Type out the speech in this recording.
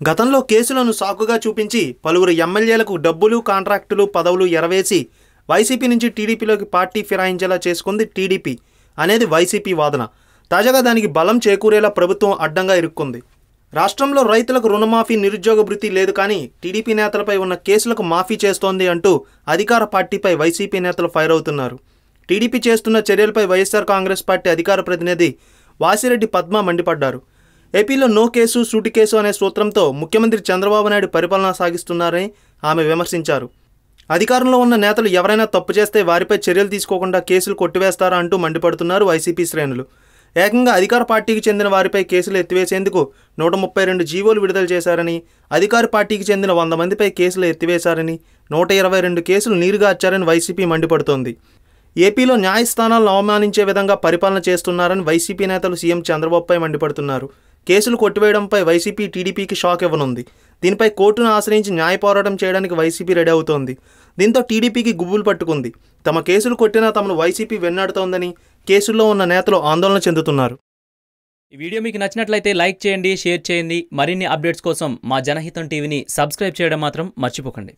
గతంలో కేసులను సాకుగా చూపించి పలువురు ఎమ్మెల్యేలకు డబ్బులు కాంట్రాక్టులు పదవులు ఎరవేసి వైసీపీ నుంచి టీడీపీలోకి పార్టీ ఫిరాయించేలా చేసుకుంది టీడీపీ అనేది వైసీపీ వాదన. తాజాగా దానికి బలం చేకూరేలా ప్రభుత్వం అడ్డంగా ఇరుక్కుంది. రాష్ట్రంలో రైతులకు రుణమాఫీ నిరుద్యోగ భృతి లేదు కానీ టీడీపీ నేతలపై ఉన్న కేసులకు మాఫీ చేస్తోంది అంటూ అధికార పార్టీపై వైసీపీ నేతలు ఫైర్ అవుతున్నారు. టీడీపీ చేస్తున్న చర్యలపై వైఎస్ఆర్ కాంగ్రెస్ పార్టీ అధికార ప్రతినిధి వాసిరెడ్డి పద్మ మండిపడ్డారు. ఏపీలో నో కేసు సూటి కేసు అనే సూత్రంతో ముఖ్యమంత్రి చంద్రబాబు నాయుడు పరిపాలన సాగిస్తున్నారని ఆమె విమర్శించారు. అధికారంలో ఉన్న నేతలు ఎవరైనా తప్పు చేస్తే వారిపై చర్యలు తీసుకోకుండా కేసులు కొట్టివేస్తారా అంటూ మండిపడుతున్నారు వైసీపీ శ్రేణులు. ఏకంగా అధికార పార్టీకి చెందిన వారిపై కేసులు ఎత్తివేసేందుకు నూట ముప్పై రెండు జీవోలు విడుదల చేశారని అధికార పార్టీకి చెందిన వంద మందిపై కేసులు ఎత్తివేశారని నూట ఇరవై రెండు కేసులు నీరుగార్చారని వైసీపీ మండిపడుతోంది. ఏపీలో న్యాయస్థానాలను అవమానించే విధంగా పరిపాలన చేస్తున్నారని వైసీపీ నేతలు సీఎం చంద్రబాబుపై మండిపడుతున్నారు. కేసులు కొట్టివేయడంపై వైసీపీ టీడీపీకి షాక్ ఇవ్వనుంది. దీనిపై కోర్టును ఆశ్రయించి న్యాయ పోరాటం చేయడానికి వైసీపీ రెడీ అవుతోంది. దీంతో టీడీపీకి గుబులు పట్టుకుంది. తమ కేసులు కొట్టినా తమను వైసీపీ వెన్నాడుతోందని కేసుల్లో ఉన్న నేతలు ఆందోళన చెందుతున్నారు. ఈ వీడియో మీకు నచ్చినట్లయితే లైక్ చేయండి షేర్ చేయండి. మరిన్ని అప్డేట్స్ కోసం మా జనహితం టీవీని సబ్స్క్రైబ్ చేయడం మాత్రం మర్చిపోకండి.